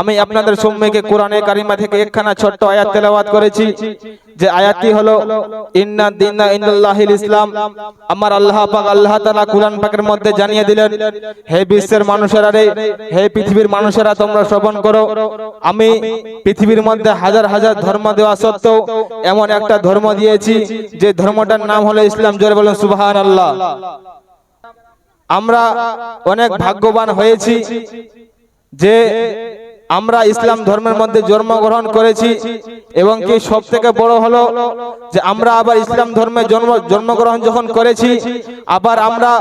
আমি আপনাদের সম্মুখে কোরআনে কারিমা থেকে একখানা ছোট্ট আয়াত তেলাওয়াত করেছি যে আয়াতটি হলো ইন্না দিনা ইন্নাল্লাহিল ইসলাম। আমার আল্লাহ পাক আল্লাহ তাআলা কোরআন পাকের মধ্যে জানিয়ে দিলেন হে বিশ্বের মানুষেরা রে হে পৃথিবীর মানুষেরা তোমরা শ্রবণ করো আমি পৃথিবীর মধ্যে হাজার হাজার ধর্ম দেওয়া সত্ত্বেও এমন একটা ধর্ম দিয়েছি যে ধর্মটার নাম হলো ইসলাম। জোরে বলেন সুবহানাল্লাহ। আমরা অনেক ভাগ্যবান হয়েছি যে আমরা ইসলাম ধর্মের মধ্যে জন্মগ্রহণ করেছি এবং কি সব থেকে বড় হলো যে আমরা আবার ইসলাম ধর্মে জন্ম জন্মগ্রহণ যখন করেছি আবার আমরা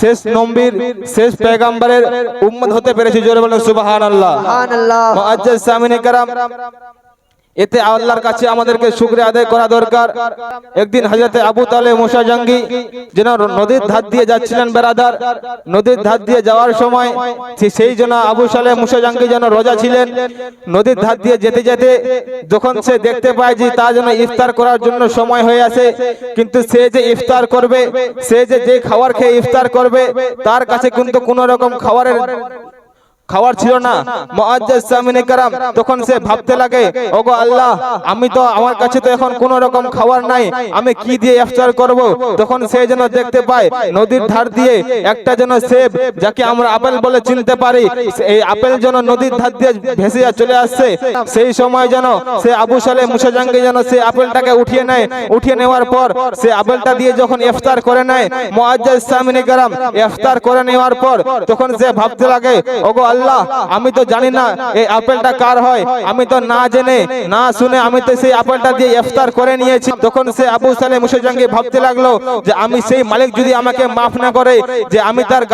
শেষ নম্বীর শেষ পেগাম্বারের উম্মত হতে পেরেছি। জোরে বলেন সুবাহান আল্লাহ এতে আল্লাহর কাছে আমাদেরকে শুক্রিয়া আদায় করা দরকার। একদিন হযরতে আবু তালে মুসা জঙ্গি যেন নদীর ধার দিয়ে যাচ্ছিলেন বেরাদার নদীর ধার দিয়ে যাওয়ার সময় সেই জন্য আবু সালে মুসা জঙ্গি যেন রোজা ছিলেন, নদীর ধার দিয়ে যেতে যেতে যখন সে দেখতে পায় যে তা যেন ইফতার করার জন্য সময় হয়ে আসে কিন্তু সে যে ইফতার করবে, সে যে যে খাবার খেয়ে ইফতার করবে, তার কাছে কিন্তু কোনো রকম খাবারের খাবার ছিল না। মুআজ্জাজ সামিনে কারাম তখন সে ভাবতে লাগে ওগো আল্লাহ আমি তো আমার কাছে তো এখন কোনো রকম খাবার নাই আমি কি দিয়ে ইফতার করব? তখন সে যেন দেখতে পায় নদীর ধার দিয়ে একটা যেন সেব যাকে আমরা আপেল বলে চিনতে পারি এই আপেল যেন নদীর ধার দিয়ে ভেসে চলে আসছে। সেই সময় যেন সে আবু সালে মুসাজাঙ্গি যেন সে আপেলটাকে উঠিয়ে নেয়। উঠিয়ে নেওয়ার পর সে আপেলটা দিয়ে যখন ইফতার করে নেয় মুআজ্জাজ সামিনে কারাম ইফতার করে নেওয়ার পর তখন সে ভাবতে লাগে ওগো আল্লাহ আমি তো জানি না এই আপেলটা কার হয়। আমি তো না জেনে, না শুনে আমি তো সেই আপেলটা দিয়ে ইফতার করে নিয়েছি। তখন সে আবু সালে মুসাজাঙ্গি ভাবতে লাগল যে আমি সেই মালিক যদি আমাকে মাফ না করে, যে আমি তার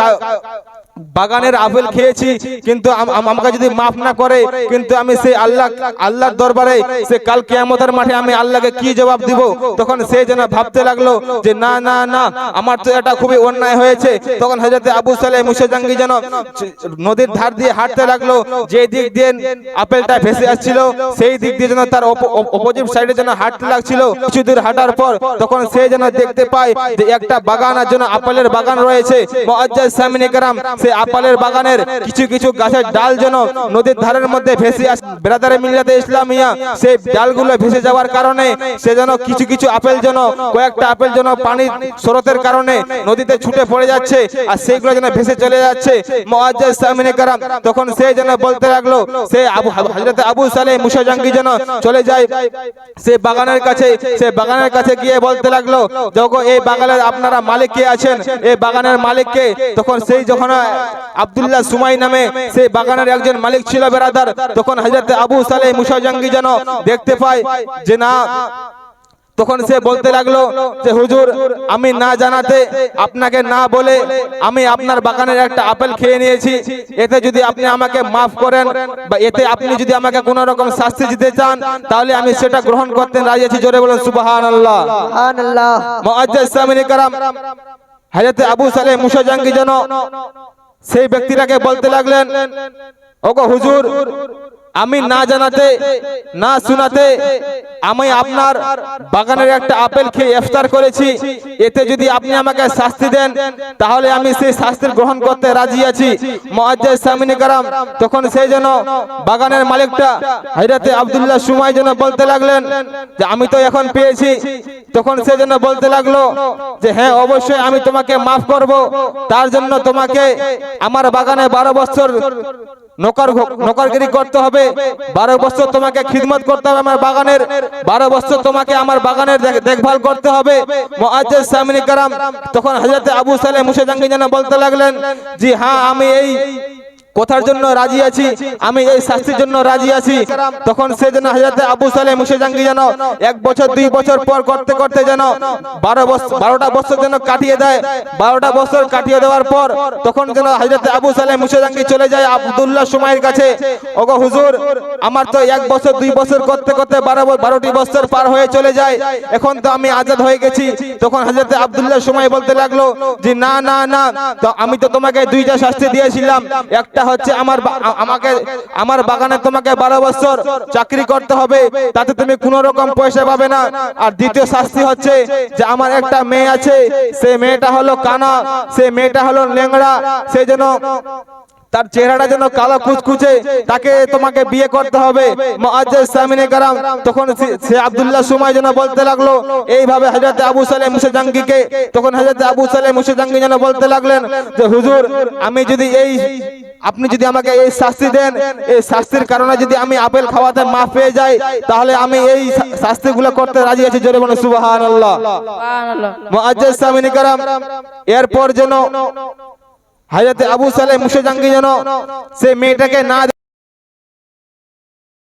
বাগানের আপেল খেয়েছি কিন্তু আম- আম- আমাকে যদি মাফ না করে কিন্তু আমি সেই আল্লাহ আল্লাহর দরবারে সে কাল কিয়ামতের মাঠে আমি আল্লাহকে কি জবাব দিব তখন সে যেন ভাবতে লাগল যে না না না আমার তো এটা খুবই অন্যায় হয়েছে তখন হযরতে আবু সালেহ মুসাজাঙ্গি যেন নদীর ধার দিয়ে হাঁটতে লাগল যে দিক দিয়ে আপেলটা ভেসে আসছিল সেই দিক দিয়ে যেন তার অপোজিট সাইডে যেন হাঁটতে লাগছিল কিছু দূর হাঁটার পর তখন সে যেন দেখতে পায় যে একটা বাগান আর যেন আপেলের বাগান রয়েছে সামিনে কারাম সে আপেলের বাগানের কিছু কিছু গাছের ডাল যেন নদীর ধারের মধ্যে ভেসে আস বেরাদারে মিল্লাতে ইসলামিয়া, সেই ডালগুলো ভেসে যাওয়ার কারণে সে যেন কিছু কিছু আপেল যেন, কয়েকটা আপেল যেন পানির স্রোতের কারণে নদীতে ছুটে পড়ে যাচ্ছে আর সেইগুলো যেন ভেসে চলে যাচ্ছে। মুআজ্জাজ সামিনে কারাম তখন সে যেন বলতে লাগল, সে আবু হযরত আবু সালেহ মুসা জাঙ্গি যেন চলে যায়। সে বাগানের কাছে, সে বাগানের কাছে গিয়ে বলতে লাগল যখন এই বাগানের আপনারা মালিক কে আছেন? এই বাগানের মালিককে তখন সেই যখন আব্দুল্লাহ সুমাই নামে সেই বাগানের একজন মালিক ছিল বেরাদার তখন হযরত আবু সালেহ মুসা জাঙ্গি যেন দেখতে পায় যে না তখন সে বলতে লাগল যে হুজুর আমি না জানাতে আপনাকে না বলে আমি আপনার বাগানের একটা আপেল খেয়ে নিয়েছি। এতে যদি আপনি আমাকে মাফ করেন বা এতে আপনি যদি আমাকে কোনো রকম শাস্তি দিতে চান তাহলে আমি সেটা গ্রহণ করতে রাজি আছি। জোরে বলেন মুআজ্জাজ সামিনে কারাম হযরত আবু সালেহ মুসা জাঙ্গি যেন সেই ব্যক্তিটাকে বলতে লাগলেন, ওগো হুজুর, আমি না জানাতে, না শোনাতে আমি আপনার বাগানের একটা আপেল খেয়ে ইফতার করেছি। এতে যদি আপনি আমাকে শাস্তি দেন, তাহলে আমি সেই শাস্তির গ্রহণ করতে রাজি আছি। কারাম, তখন সেই যেন বাগানের মালিকটা হাইরাতে আবদুল্লাহ সুমাই যেন বলতে লাগলেন যে, আমি তো এখন পেয়েছি। তখন সে যেন বলতে লাগল যে হ্যাঁ অবশ্যই আমি তোমাকে মাফ করব। তার জন্য তোমাকে আমার বাগানে বারো বছর করতে হবে। বারো তোমাকে করতে হবে আমার বাগানের। বারো তোমাকে আমার বাগানের দেখ- দেখভাল করতে হবে। সামিনী কারাম, তখন হজরত আবু সালে মুসে জাঙ্গি যেন বলতে লাগলেন, জি হ্যাঁ আমি এই কথার জন্য রাজি আছি? আমি এই শাস্তির জন্য রাজি আছি। তখন সে যেন হাজরাতে আবু সালে মুসেজাঙ্গি যেন এক বছর দুই বছর পর করতে করতে যেন বারো বছর বারোটা বছর যেন কাটিয়ে দেয়। বারোটা বছর কাটিয়ে দেওয়ার পর তখন যেন হাজরাতে আবু সালে মুসেজাঙ্গি চলে যায় আব্দুল্লাহ সুমাইয়ের কাছে। ওগো হুজুর আমার তো এক বছর দুই বছর করতে করতে বারো বারোটি বছর পার হয়ে চলে যায়। এখন তো আমি আজাদ হয়ে গেছি। তখন হাজরাতে আবদুল্লাহ সুমাই বলতে লাগল যে না না না। তো আমি তো তোমাকে দুইটা শাস্তি দিয়েছিলাম। একটা হচ্ছে আমার আমাকে আমার বাগানে তোমাকে বারো বছর চাকরি করতে হবে, তাতে তুমি কোনো রকম পয়সা পাবে না। আর দ্বিতীয় শাস্তি হচ্ছে যে আমার একটা মেয়ে আছে, সেই মেয়েটা হলো কানা সে মেয়েটা হলো লেংড়া সেই জন্য তার চেহারাটা যেন কালো কুচকুচে, তাকে তোমাকে বিয়ে করতে হবে। কারাম তখন সে- সে আব্দুল্লাহ সুমাই যেন বলতে লাগল, এইভাবে হযরত আবু সালেহ মুসাজাঙ্গিকে তখন হযরত আবু সালেহ মুসাজাঙ্গি যেন বলতে লাগলেন যে, হুজুর, আমি যদি এই আপনি যদি আমাকে এই শাস্তি দেন এই শাস্তির কারণে যদি আমি আপেল খাওয়াতে মাফ পেয়ে যাই তাহলে আমি এই শাস্তি গুলো করতে রাজি আছি। জোরে বলে সামিনে কারাম এরপর যেন হাজাতে আবু সালে মুসে জাঙ্গি যেন সে মেয়েটাকে না